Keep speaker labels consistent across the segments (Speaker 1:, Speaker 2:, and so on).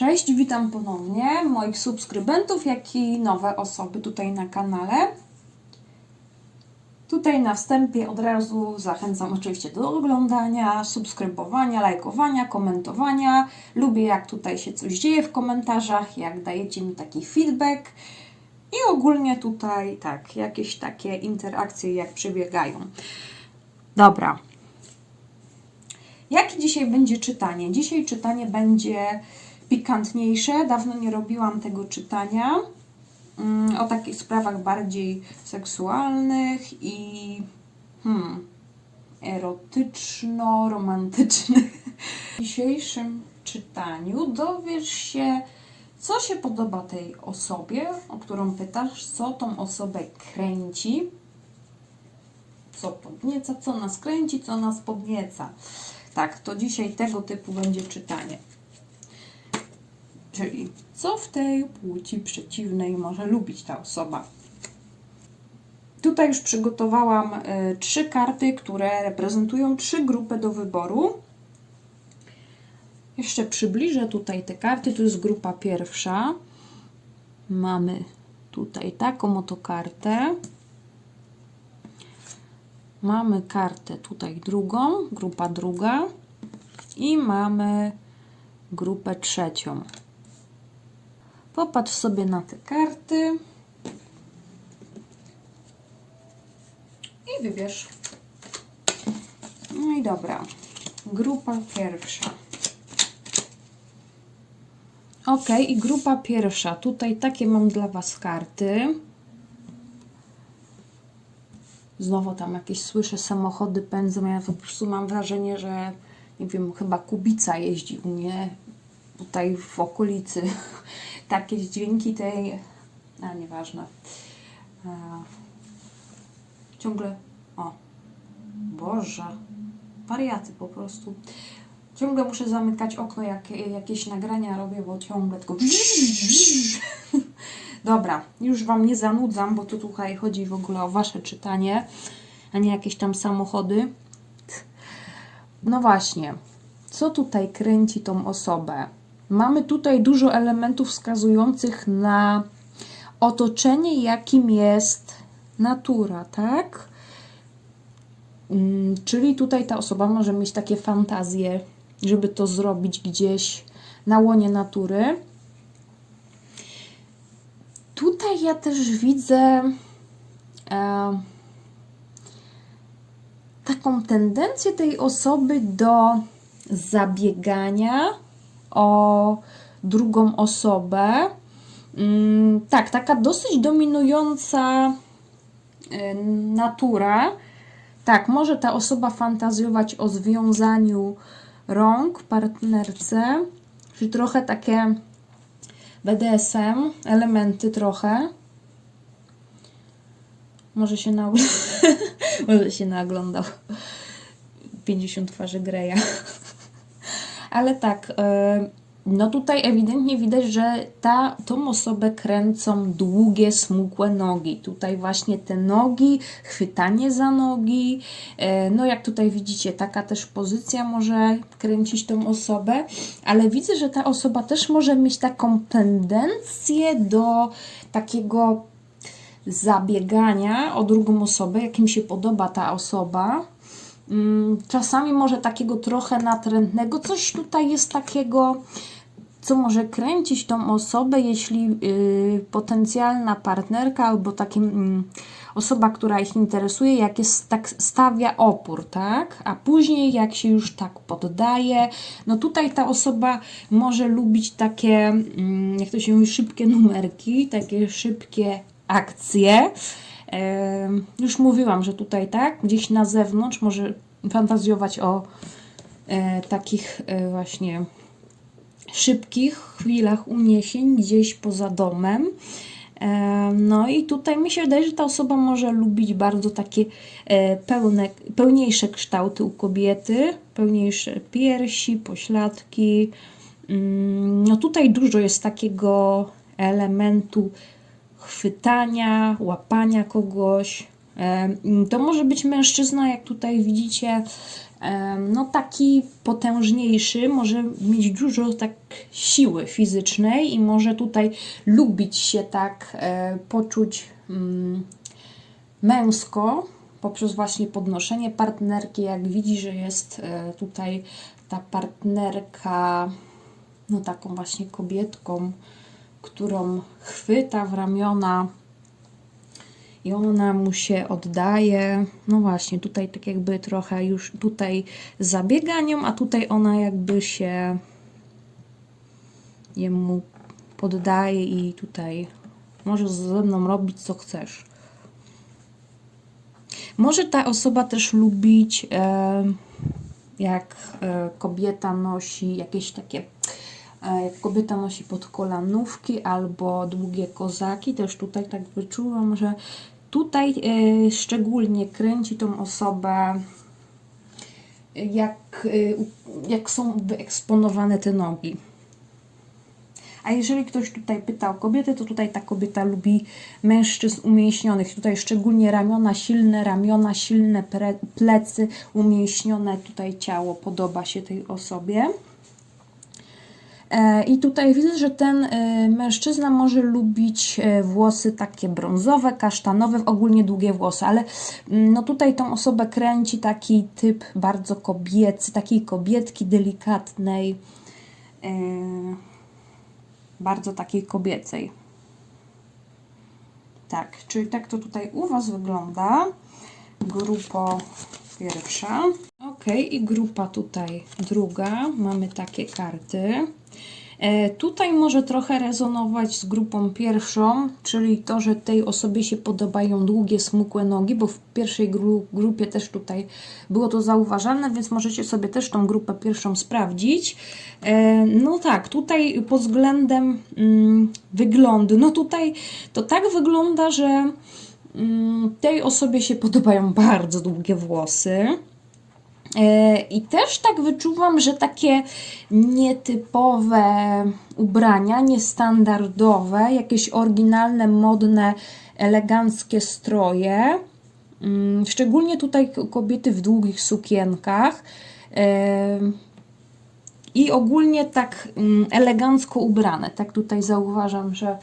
Speaker 1: Cześć, witam ponownie moich subskrybentów, jak i nowe osoby tutaj na kanale. Tutaj na wstępie od razu zachęcam oczywiście do oglądania, subskrybowania, lajkowania, komentowania. Lubię jak tutaj się coś dzieje w komentarzach, jak dajecie mi taki feedback i ogólnie tutaj tak, jakieś takie interakcje jak przebiegają. Dobra. Jakie dzisiaj będzie czytanie? Dzisiaj czytanie będzie pikantniejsze. Dawno nie robiłam tego czytania. Mm, O takich sprawach bardziej seksualnych i hmm, erotyczno-romantycznych. W dzisiejszym czytaniu dowiesz się, co się podoba tej osobie, o którą pytasz, co tą osobę kręci, co podnieca, co nas kręci, co nas podnieca. Tak, to dzisiaj tego typu będzie czytanie. Czyli co w tej płci przeciwnej może lubić ta osoba. Tutaj już przygotowałam y, trzy karty, które reprezentują trzy grupy do wyboru. Jeszcze przybliżę tutaj te karty. Tu jest grupa pierwsza. Mamy tutaj taką oto kartę. Mamy kartę tutaj drugą, grupa druga i mamy grupę trzecią. Popatrz sobie na te karty i wybierz. No i dobra. Grupa pierwsza. Ok, i grupa pierwsza. Tutaj takie mam dla Was karty. Znowu tam jakieś słyszę samochody pędzą. Ja po prostu mam wrażenie, że nie wiem, chyba Kubica jeździ u mnie tutaj w okolicy. Takie dźwięki tej. A nieważne. A, ciągle. O. Boże. Wariaty po prostu. Ciągle muszę zamykać okno, jak jakieś nagrania robię, bo ciągle tylko. Dobra, już Wam nie zanudzam, bo tu tutaj chodzi w ogóle o Wasze czytanie, a nie jakieś tam samochody. No właśnie, co tutaj kręci tą osobę? Mamy tutaj dużo elementów wskazujących na otoczenie, jakim jest natura, tak? Mm, Czyli tutaj ta osoba może mieć takie fantazje, żeby to zrobić gdzieś na łonie natury. Tutaj ja też widzę e, taką tendencję tej osoby do zabiegania o drugą osobę. Mm, tak, taka dosyć dominująca e, natura. Tak, może ta osoba fantazjować o związaniu rąk partnerce, czyli trochę takie BDSM, elementy trochę. Może się, naogl... Może się naoglądał 50 twarzy Greya. Ale tak, e, no tutaj ewidentnie widać, że ta, tą osobę kręcą długie, smukłe nogi. Tutaj właśnie te nogi, chwytanie za nogi. E, No jak tutaj widzicie, taka też pozycja może kręcić tą osobę, ale widzę, że ta osoba też może mieć taką tendencję do takiego zabiegania o drugą osobę, jak im się podoba ta osoba. Mm, Czasami może takiego trochę natrętnego, coś tutaj jest takiego, co może kręcić tą osobę, jeśli yy, potencjalna partnerka albo takim mm, osoba, która ich interesuje, jak jest tak stawia opór, tak? A później jak się już tak poddaje, no tutaj ta osoba może lubić takie, mm, jak to się mówi, szybkie numerki, takie szybkie akcje. Już mówiłam, że tutaj tak, gdzieś na zewnątrz może fantazjować o e, takich e, właśnie szybkich chwilach uniesień gdzieś poza domem. E, No i tutaj mi się wydaje, że ta osoba może lubić bardzo takie e, pełne, pełniejsze kształty u kobiety, pełniejsze piersi, pośladki. Mm, No tutaj dużo jest takiego elementu chwytania, łapania kogoś. To może być mężczyzna, jak tutaj widzicie, no taki potężniejszy, może mieć dużo tak siły fizycznej i może tutaj lubić się tak e, poczuć mm, męsko poprzez właśnie podnoszenie partnerki, jak widzi, że jest e, tutaj ta partnerka no taką właśnie kobietką, którą chwyta w ramiona i ona mu się oddaje. No właśnie, tutaj tak jakby trochę już tutaj zabiega nią, a tutaj ona jakby się jemu poddaje i tutaj możesz ze mną robić co chcesz. Może ta osoba też lubić, e, jak e, kobieta nosi jakieś takie, jak kobieta nosi podkolanówki albo długie kozaki. Też tutaj tak wyczułam, że tutaj e, szczególnie kręci tą osobę, jak, e, jak są wyeksponowane te nogi. A jeżeli ktoś tutaj pyta o kobiety, to tutaj ta kobieta lubi mężczyzn umięśnionych. Tutaj szczególnie ramiona, silne ramiona, silne plecy, umięśnione tutaj ciało podoba się tej osobie. E, I tutaj widzę, że ten e, mężczyzna może lubić e, włosy takie brązowe, kasztanowe, ogólnie długie włosy, ale mm, no tutaj tą osobę kręci taki typ bardzo kobiecy, takiej kobietki delikatnej, bardzo takiej kobiecej. Tak, czyli tak to tutaj u Was wygląda. Grupa pierwsza. Ok, i grupa tutaj druga. Mamy takie karty. E, tutaj może trochę rezonować z grupą pierwszą, czyli to, że tej osobie się podobają długie, smukłe nogi, bo w pierwszej gru grupie też tutaj było to zauważalne, więc możecie sobie też tą grupę pierwszą sprawdzić. E, no tak, tutaj pod względem mm, wyglądu, no tutaj to tak wygląda, że mm, tej osobie się podobają bardzo długie włosy. E, I też tak wyczuwam, że takie nietypowe ubrania, niestandardowe, jakieś oryginalne, modne, eleganckie stroje, mm, szczególnie tutaj kobiety w długich sukienkach e, i ogólnie tak mm, elegancko ubrane. Tak tutaj zauważam, że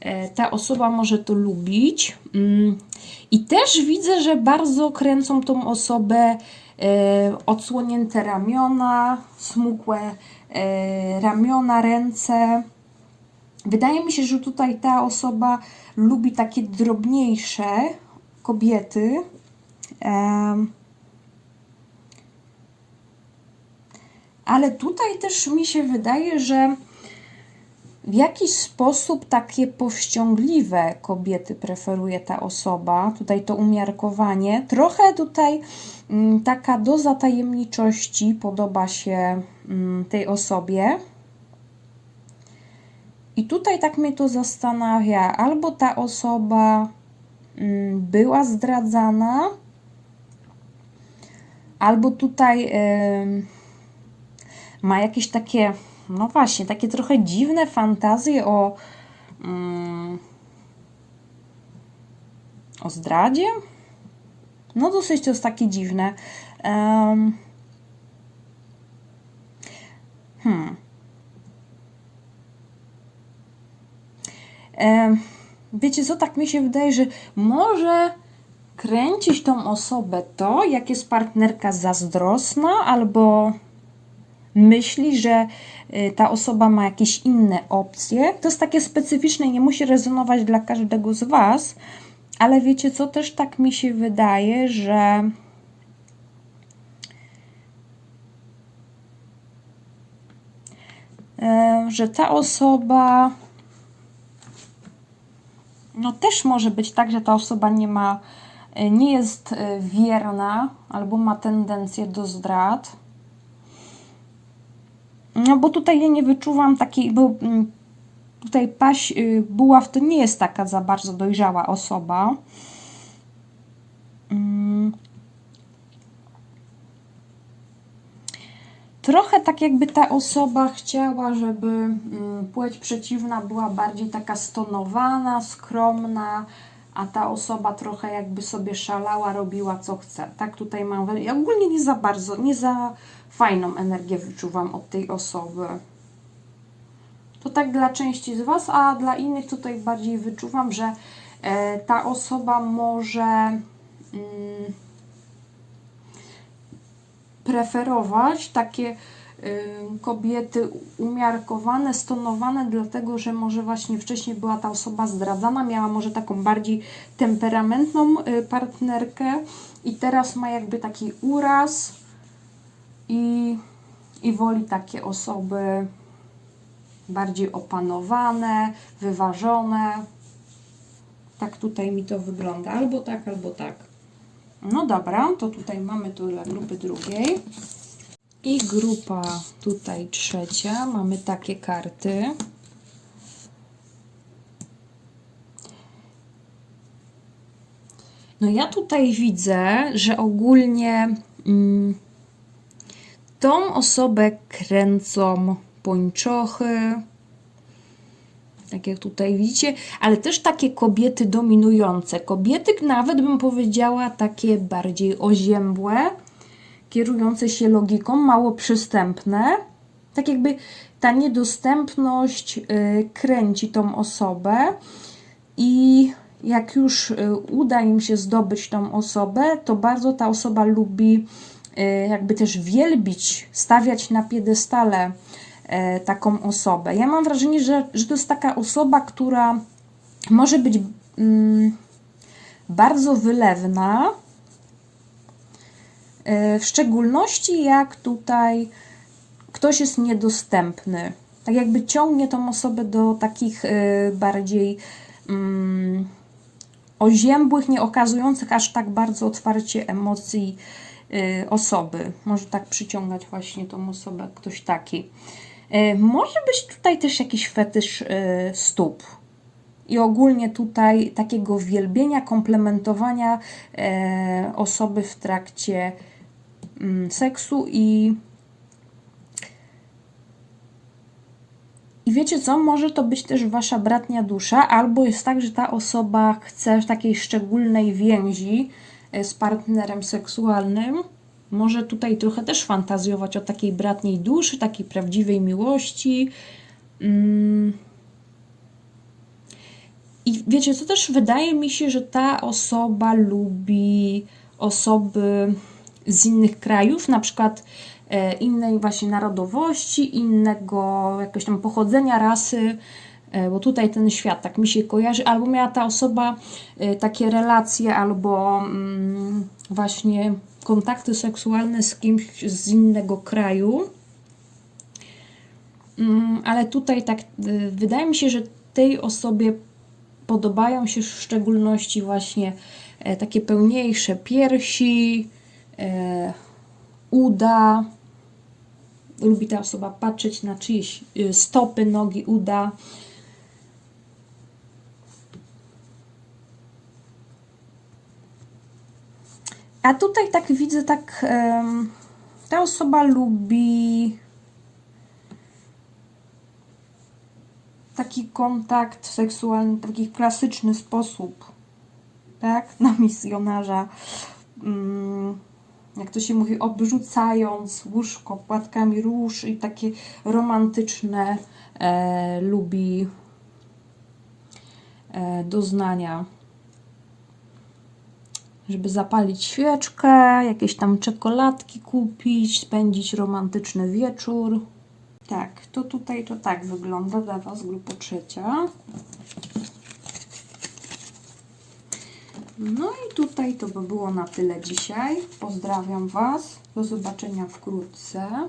Speaker 1: e, ta osoba może to lubić. Mm, I też widzę, że bardzo kręcą tą osobę odsłonięte ramiona, smukłe e, ramiona, ręce. Wydaje mi się, że tutaj ta osoba lubi takie drobniejsze kobiety. Ale tutaj też mi się wydaje, że w jakiś sposób takie powściągliwe kobiety preferuje ta osoba. Tutaj to umiarkowanie. Trochę tutaj mm, taka doza tajemniczości podoba się mm, tej osobie. I tutaj tak mnie to zastanawia, albo ta osoba mm, była zdradzana, albo tutaj ma jakieś takie, no właśnie, takie trochę dziwne fantazje o, mm, o zdradzie. No dosyć to jest takie dziwne. Em, hmm. Wiecie co, tak mi się wydaje, że może kręcić tą osobę to, jak jest partnerka zazdrosna albo myśli, że y, ta osoba ma jakieś inne opcje. To jest takie specyficzne i nie musi rezonować dla każdego z Was, ale wiecie co, też tak mi się wydaje, że e, że ta osoba no też może być tak, że ta osoba nie ma e, nie jest e, wierna albo ma tendencję do zdrad. No bo tutaj ja nie wyczuwam takiej, bo mm, tutaj paś y, buław to nie jest taka za bardzo dojrzała osoba. Mm. Trochę tak jakby ta osoba chciała, żeby mm, płeć przeciwna była bardziej taka stonowana, skromna, a ta osoba trochę jakby sobie szalała, robiła co chce. Tak tutaj mam, ja ogólnie nie za bardzo, nie za fajną energię wyczuwam od tej osoby. To tak dla części z Was, a dla innych tutaj bardziej wyczuwam, że e, ta osoba może mm, preferować takie kobiety umiarkowane, stonowane, dlatego że może właśnie wcześniej była ta osoba zdradzana, miała może taką bardziej temperamentną y, partnerkę i teraz ma jakby taki uraz i, i woli takie osoby bardziej opanowane, wyważone. Tak tutaj mi to wygląda. Albo tak, albo tak. No dobra, to tutaj mamy to dla grupy drugiej. I grupa tutaj trzecia. Mamy takie karty. No ja tutaj widzę, że ogólnie mm, tą osobę kręcą pończochy, tak jak tutaj widzicie, ale też takie kobiety dominujące. Kobiety, nawet bym powiedziała, takie bardziej oziębłe, kierujące się logiką, mało przystępne. Tak jakby ta niedostępność y, kręci tą osobę i jak już y, uda im się zdobyć tą osobę, to bardzo ta osoba lubi y, jakby też wielbić, stawiać na piedestale taką osobę. Ja mam wrażenie, że, że to jest taka osoba, która może być mm, bardzo wylewna, w szczególności jak tutaj ktoś jest niedostępny. Tak jakby ciągnie tą osobę do takich e, bardziej mm, oziębłych, nie okazujących aż tak bardzo otwarcie emocji y, osoby. Może tak przyciągać właśnie tą osobę, ktoś taki. Może być tutaj też jakiś fetysz stóp. I ogólnie tutaj takiego wielbienia, komplementowania e, osoby w trakcie seksu i I wiecie co, może to być też wasza bratnia dusza, albo jest tak, że ta osoba chce takiej szczególnej więzi e, z partnerem seksualnym. Może tutaj trochę też fantazjować o takiej bratniej duszy, takiej prawdziwej miłości. Mm. I wiecie co, też wydaje mi się, że ta osoba lubi osoby z innych krajów, na przykład e, innej właśnie narodowości, innego jakiegoś tam pochodzenia, rasy, e, bo tutaj ten świat tak mi się kojarzy, albo miała ta osoba e, takie relacje, albo mm, właśnie kontakty seksualne z kimś z innego kraju. Mm, ale tutaj tak wydaje mi się, że tej osobie podobają się w szczególności właśnie takie pełniejsze piersi, uda. Lubi ta osoba patrzeć na czyjeś y, stopy, nogi, uda. A tutaj tak widzę, tak ta osoba lubi taki kontakt seksualny taki klasyczny sposób, tak, na misjonarza. Jak to się mówi, obrzucając łóżko płatkami róż i takie romantyczne e, lubi e, doznania. Żeby zapalić świeczkę, jakieś tam czekoladki kupić, spędzić romantyczny wieczór. Tak, to tutaj to tak wygląda dla Was, grupa trzecia. No i tutaj to by było na tyle dzisiaj. Pozdrawiam Was. Do zobaczenia wkrótce.